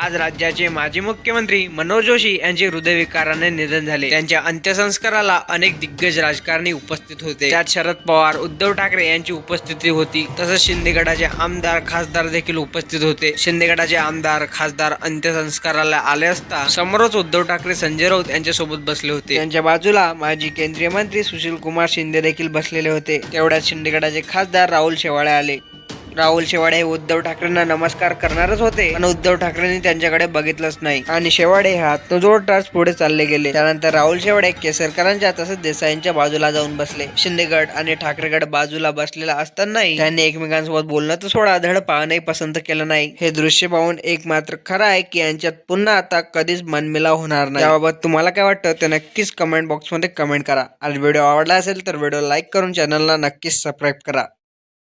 आज राज्याचे माजी मुख्यमंत्री मनोज जोशी यांचे हृदयविकाराने निधन झाले. त्यांच्या अंत्यसंस्काराला अनेक दिग्गज राजकारणी उपस्थित होते. त्यात शरद पवार उद्धव ठाकरे यांची उपस्थिती होती. तसंच शिंदे गटाचे आमदार खासदार देखील उपस्थित होते. शिंदे गटाचे आमदार खासदार अंत्यसंस्काराला आले असता समोरच उद्धव ठाकरे संजय राऊत यांच्यासोबत बसले होते. त्यांच्या बाजूला माजी केंद्रीय मंत्री सुशील कुमार शिंदे देखील बसलेले होते. तेवढ्यात शिंदे गटाचे खासदार राहुल शेवाळे आले. राहुल शेवाडे हे उद्धव ठाकरेंना नमस्कार करणारच होते. पण उद्धव ठाकरेंनी त्यांच्याकडे बघितलंच नाही. आणि शेवाडे हा तो जोरदार पुढे चालले गेले. त्यानंतर राहुल शेवाडे केसरकरांच्या तसंच देसाईंच्या बाजूला जाऊन बसले. शिंदेगड आणि ठाकरेगड बाजूला बसलेला असतानाही त्यांनी एकमेकांसोबत बोलणं तर सोडा धड पाहणंही पसंत केलं नाही. हे दृश्य पाहून एक मात्र खरं आहे की यांच्यात पुन्हा आता कधीच मनमिलाव होणार नाही. याबाबत तुम्हाला काय वाटतं ते नक्कीच कमेंट बॉक्समध्ये कमेंट करा. आणि व्हिडिओ आवडला असेल तर व्हिडिओ लाईक करून चॅनलला नक्कीच सबस्क्राईब करा.